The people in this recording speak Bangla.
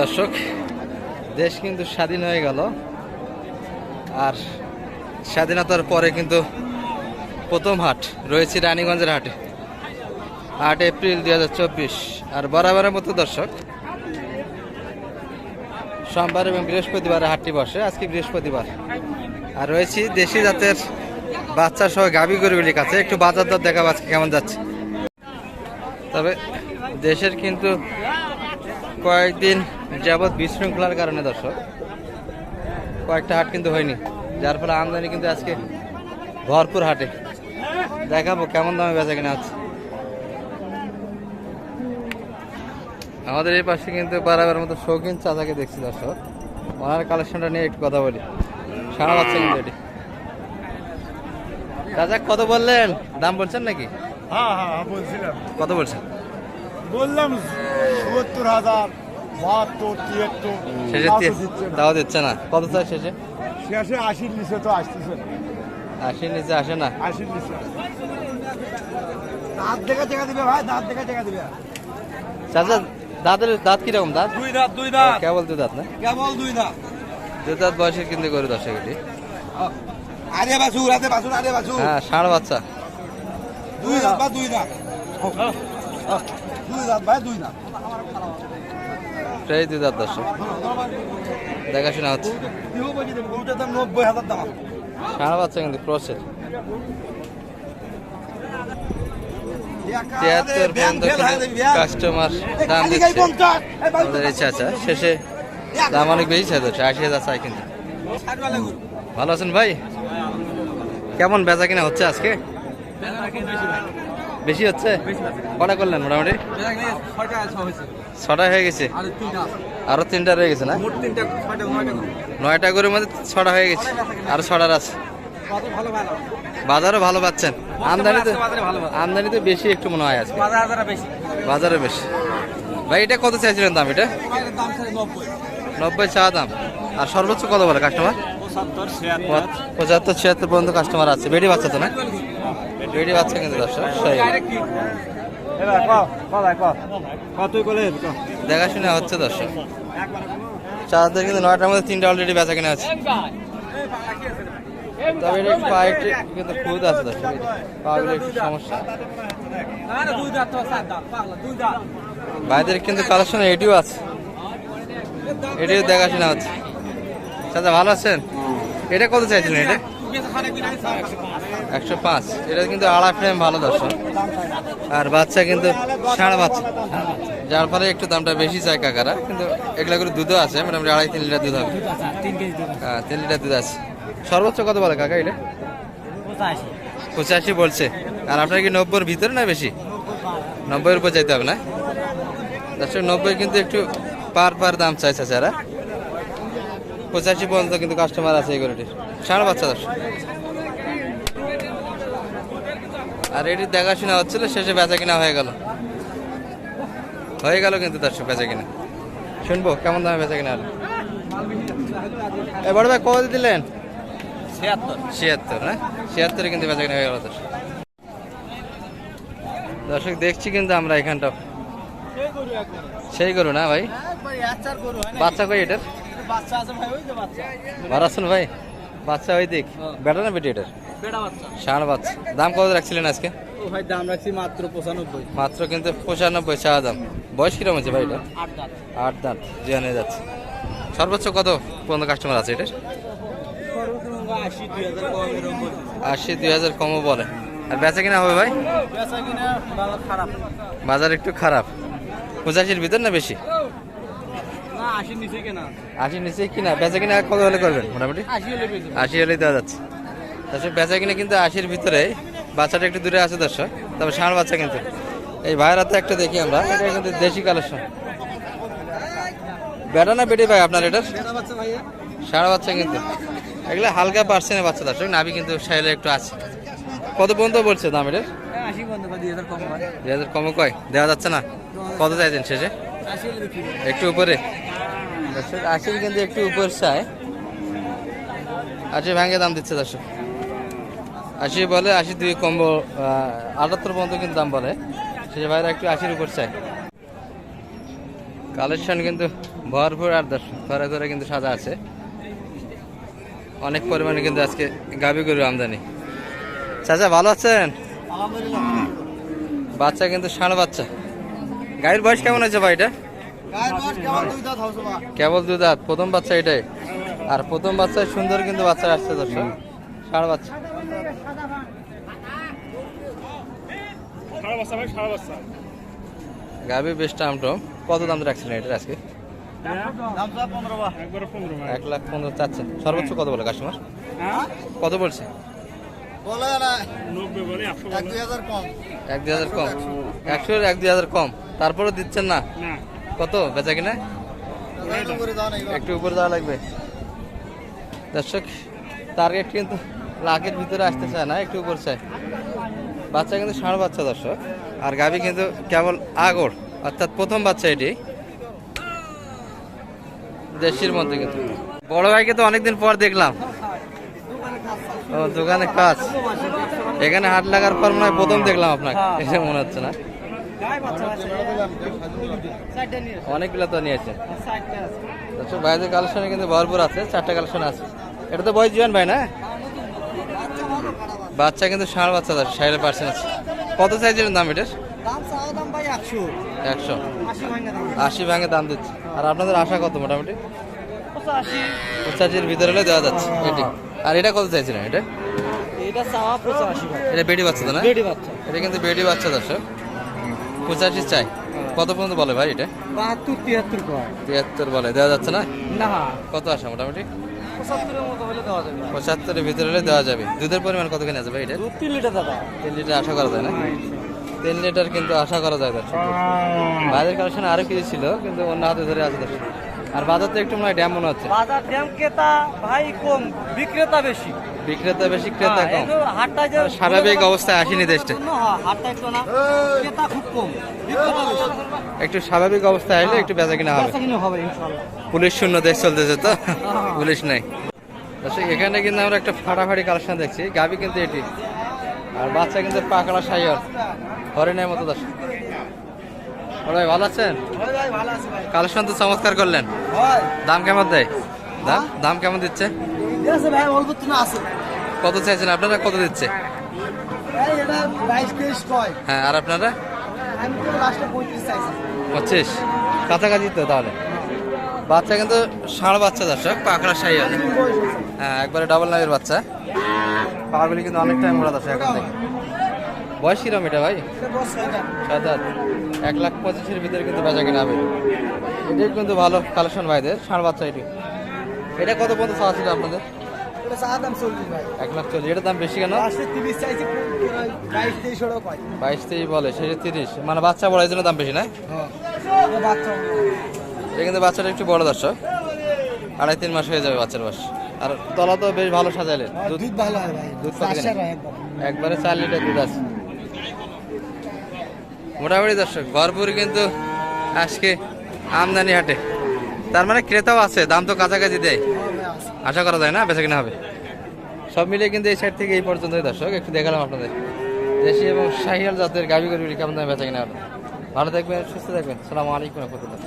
দর্শক, দেশ কিন্তু স্বাধীন হয়ে গেল। আর স্বাধীনতার পরে কিন্তু প্রথম হাট রয়েছে রানীগঞ্জের হাটে। আট এপ্রিল দুই হাজার চব্বিশ। আর বরাবরের মতো দর্শক, সোমবার এবং বৃহস্পতিবার হাটটি বসে, আজকে বৃহস্পতিবার। আর রয়েছি দেশি জাতের বাচ্চা সহ গাভী গরুগুলির কাছে, একটু বাজার দর দেখা আজকে কেমন যাচ্ছে। তবে দেশের কিন্তু কয়েকদিন যাবৎ বিশৃঙ্খলার কারণে দর্শক। কয়েকটা হাট কিন্তু হয়নি যার ফলে আমদানি কিন্তু আজকে ভরপুর হাটে। দেখাবো কেমন দামে বেচা কিনা আছে আমাদের এই পাশে কিন্তু বারাবার মতো শৌখিন চাচাকে দেখছি দর্শক। ওনার কালেকশনটা নিয়ে একটু কথা বলি। সারা বাচ্চা কিন্তু এটি। চাচা কত বললেন? দাম বলছেন নাকি? হ্যাঁ হ্যাঁ বলছিলাম। কত বলছেন? বললাম সত্তর হাজার। শেষে তাও তো দিচ্ছে না। তাও দিচ্ছে না। কত চাই শেষে? শেষে আশির নিচে তো আসতেছে না। আশির নিচে আসে না? আশির নিচে দাঁত দেখে টাকা দিবে ভাই দাঁত দেখে টাকা দিবে। চাচা দাঁতের দাঁত কীরকম দাঁত? দুই দাঁত দুই দাঁত। কেবল দু দাঁত না? কেবল দুই দাঁত। দু দাঁত বয়সের কিন্তু করে দর্শক এটি আরে বাসুর আরে বাসুর আরে বাসুর হ্যাঁ ষাঁড় বাচ্চা। দুই দাঁত বা দুই দাঁত। দুই দাঁত ভাই দুই দাঁত। প্রায় দু দাঁত দর্শক। দেখাশোনা হচ্ছে। ষাঁড় বাচ্চা কিন্তু ক্রসের। তিয়াত্তর পর্যন্ত কাস্টমার দাম দিচ্ছে। আমাদের এই চাচা শেষে দাম অনেক বেশি আশি হাজার চাই কিন্তু। ভালো আছেন ভাই? কেমন বেচা কিনা হচ্ছে আজকে? বেশি হচ্ছে? কটা করলেন মোটামুটি? ছটা হয়ে গেছে? আরও তিনটা রয়ে গেছে না? নয়টা গরুর মধ্যে ছটা হয়ে গেছে। আর ছটার আছে। বাজারও ভালো পাচ্ছেন। আমদানি তো আমদানি তো বেশি একটু মনে হয় আজকে। বাজারে বেশি। ভাই এটা কত চাইছিলেন দাম এটা? নব্বই। চা দাম। আর সর্বোচ্চ কত বলে কাস্টমার পঁচাত্তর ছিয়াত্তর। পর্যন্ত কাস্টমার আছে। বেডি বাচ্চা তো না? বেডি। বাচ্চা কিন্তু দর্শক দেখাশোনা হচ্ছে দর্শক। চার্জার কিন্তু নয়টার মধ্যে তিনটা অলরেডি বেচা কিনা আছে। তবে এটা একটু পায়ে কিন্তু খুদ আছে দর্শক পাগুলো একটু সমস্যা। ভাইদের কিন্তু কালেকশন এটিও আছে। এটিও দেখাশোনা হচ্ছে। চাচা ভালো আছেন? এটা কত চাইছিলেন এটা? একশো পাঁচ। এটা কিন্তু আড়াই ফ্রেম ভালো দর্শক। আর বাচ্চা কিন্তু ষাঁড় বাচ্চা যার ফলে একটু দামটা বেশি চায় কাকারা। কিন্তু এগুলা করে দুধও আছে, মোটামুটি আড়াই তিন লিটার দুধ হবে। হ্যাঁ তিন লিটার দুধ আছে। সর্বোচ্চ কত বলে কাকা এটা? পঁচাশি বলছে। আর আপনার কি নব্বইয়ের ভিতরে না বেশি? নব্বইয়ের উপর চাইতে হবে না? দর্শক, নব্বই কিন্তু একটু পার পার দাম চাইছে যারা পঁচাশি পর্যন্ত কিন্তু কাস্টমার আছে এই গরুটির। ষাঁড় বাচ্চা দর্শক আর এটির দেখাশোনা হচ্ছিল শেষে বেচা কিনা হয়ে গেল। হয়ে গেল কিন্তু দর্শক বেচা কিনা। শুনব কেমন দামে বেচা কিনা হলো? এ বড় ভাই কত দিলেন? ছিয়াত্তর। ছিয়াত্তর হ্যাঁ ছিয়াত্তরে কিন্তু বেচা কিনা হয়ে গেল দর্শক। দর্শক দেখছি কিন্তু আমরা এখানটা সেই গরু না ভাই? বাচ্চা কই এটার? ভালো ভাই? বাচ্চা ওই দিক। বেটা না বেটি এটার? ষাঁড় বাচ্চা। দাম কত রাখছিলেন আজকে? ভাই দাম রাখছি মাত্র পঁচানব্বই। মাত্র কিন্তু পঁচানব্বই চা দাম। বয়স কিরম হচ্ছে ভাই এটা? আট দাঁত। আট দাঁত যাচ্ছে। সর্বোচ্চ কত পর্যন্ত কাস্টমার আছে এটার? আশি দুই হাজার কমও বলে। আর বেচা কিনা হবে ভাই? বাজার একটু খারাপ। পঁচাশির ভিতর না বেশি? আশির নিচে কেনা? আশির নিচে কিনা? বেচা কিনা কত হলে করবেন মোটামুটি? আশি হলে দেওয়া যাচ্ছে। দর্শক বেচা কিনে কিন্তু আশির ভিতরে বাচ্চাটা একটু দূরে আছে দর্শক তবে ষাঁড় বাচ্চা কিন্তু। এই ভাইয়ের হাতে একটা দেখি আমরা এটা কিন্তু দেশি কালেকশন। বেটা না বেটি ভাই আপনার এটার? ভাইয়া। ষাঁড় বাচ্চা কিন্তু। এগুলো হালকা পার্সেন্টের বাচ্চা দর্শক নাভি কিন্তু সাইলে একটু আছে। কত পর্যন্ত বলছে দাম এটার? আশি দুই হাজার কম কমও কয়? দেওয়া যাচ্ছে না? কত চাইছেন শেষে? আশি। একটু উপরে। দর্শক আশির কিন্তু একটু উপর চায় আশি ভাঙে দাম দিচ্ছে দর্শক। আশি বলে আশি দুই কম্বো আটাত্তর পর্যন্ত কিন্তু দাম বলে। সে ভাইরা একটু আশির উপর চায় কালেকশন কিন্তু ভরপুর আর দর্শক ঘরে ঘরে কিন্তু সাজা আছে। অনেক পরিমাণে কিন্তু আজকে গাবি গরু আমদানি। চাচা ভালো আছেন? বাচ্চা কিন্তু ষাঁড় বাচ্চা। গাড়ির বয়স কেমন আছে ভাই এটা? কেমন দুই দাঁত কেবল প্রথম বাচ্চা এটাই। আর প্রথম বাচ্চায় সুন্দর কিন্তু বাচ্চা আসছে, দর্শক। ষাঁড় বাচ্চা। গাবি বেশ টামটম কত দাম রাখছিলেন এটা আজকে? এক লাখ পনেরো চাচ্ছে। সর্বোচ্চ কত বলে কাস্টমার কত বলছে? এক দুই হাজার কম। একশো এক দুই হাজার কম। তারপরে দিচ্ছেন না? কত? বেচা কিনা? একটু উপরে যাওয়া লাগবে। দর্শক টার্গেট কিন্তু লাখের ভিতরে আসতে চায় না, একটু উপর চায়। বাচ্চা কিন্তু ষাঁড় বাচ্চা, দর্শক। আর গাভী কিন্তু কেবল আগর, অর্থাৎ প্রথম বাচ্চা এটি। দেশির মধ্যে কিন্তু। বড় ভাইকে তো অনেকদিন পর দেখলাম। ও, দোকানে কাজ। এখানে হাট লাগার পর মনে হয় প্রথম দেখলাম আপনাকে। এসে মনে হচ্ছে না। অনেকগুলো তো নিয়েছে আচ্ছা বাইরের কালেকশনে কিন্তু ভরপুর আছে চারটা কালেকশন আছে। এটা তো বয়স জীবন ভাই না? বাচ্চা কিন্তু ষাঁড় বাচ্চা আছে ষাটের পার্সেন্ট আছে কত সাইজের দাম এটার? একশো। আশি ভাঙে দাম। দিচ্ছে। আর আপনাদের আশা কত মোটামুটি? পঁচাশি। পঁচাশির ভিতরে হলে দেওয়া যাচ্ছে এটি। আর এটা কত চাইছিলেন এটা? এটা চাওয়া পঁচাশি এটা বেডি বাচ্চা তো না? বাচ্চা। এটা কিন্তু বেডি বাচ্চা দর্শক। পঁচাশি চাই। কত পর্যন্ত বলে ভাই এটা? বাহাত্তর তিয়াত্তর কয় তিয়াত্তর বলে দেওয়া যাচ্ছে না? না। কত আসে মোটামুটি? পঁচাত্তরের ভিতরে হলে দেওয়া যাবে। দুধের পরিমাণ কত কিনে আছে ভাই এটা? তিন লিটার দাদা। তিন লিটার আশা করা যায় না? তিন লিটার কিন্তু আশা করা যায় দর্শক। বাইরের কালেকশন আরও কিছু ছিল কিন্তু অন্য হাতে ধরে আছে দর্শক। আর বাজার তো একটু মনে হয় ড্যাম মনে হচ্ছে। বাজার দাম ক্রেতা ভাই কম বিক্রেতা বেশি। বিক্রেতা বেশি ক্রেতা কম। হাটটা যে স্বাভাবিক অবস্থায় আসেনি দেশটা। হাটটা একটু না ক্রেতা খুব কম একটু স্বাভাবিক অবস্থায় আসলে একটু বেচা কিনা হবে। পুলিশ শূন্য দেশ চলতেছে তো পুলিশ নাই। এখানে কিন্তু আমরা একটা ফাটাফাটি কালেকশন দেখছি। গাবি কিন্তু এটি। আর বাচ্চা কিন্তু পাকড়া সাইয়র হরিণের মতো দর্শক। ভাই ভালো আছেন? ভাই ভালো আছে ভাই। কালেকশন তো চমৎকার করলেন। হয়। দাম কেমন দেয়? দাম? দাম কেমন দিচ্ছে? আছে ভাই কত চাইছেন? আপনারা কত দিচ্ছে? হ্যাঁ আর আপনারা? আমি তো লাস্টে পঁয়ত্রিশ চাইছি। পঁচিশ? কাছাকাছি তো তাহলে। বাচ্চা কিন্তু ষাঁড় বাচ্চা দর্শক পাকড়া সাইয়র হ্যাঁ একবারে ডাবল নামের বাচ্চা। পাগুলি কিন্তু অনেক টাইম ওরা দর্শক এখন থেকে। বয়স কিরম এটা ভাই? সাত আট। এক লাখ পঁচিশের ভিতরে কিন্তু বেচা কিনা হবে। এটাই কিন্তু ভালো কালেকশন ভাইদের ষাঁড় বাচ্চা এটি। এটা কত পর্যন্ত চাওয়া ছিল আপনাদের? এক লাখ চল্লিশ। এটার দাম বেশি কেন? বাইশ তেইশ বলে শেষে তিরিশ। মানে বাচ্চা বড় জন্য দাম বেশি না? হ্যাঁ। এটা কিন্তু বাচ্চাটা একটু বড় দর্শক। আড়াই তিন মাস হয়ে যাবে বাচ্চার বয়স। আর তলা তো বেশ ভালো সাজাইলেন। দুধ দুধ ভালো দুধ? হয় একবারে চার লিটার দুধ আছে। মোটামুটি দর্শক, ভরপুর কিন্তু আজকে আমদানি হাটে। তার মানে ক্রেতাও আছে, দাম তো কাছাকাছি দেয়। আশা করা যায় না, বেচা কিনা হবে। সব মিলিয়ে কিন্তু এই সাইড থেকে এই পর্যন্ত দর্শক, একটু দেখালাম আপনাদের। দেশি এবং শাহিয়াল জাতের গাভী গরুগুলি কেমন দামে বেচা কিনা হবে। ভালো থাকবেন, সুস্থ থাকবেন। সালামু আলাইকুম রহমতুল্লাহ।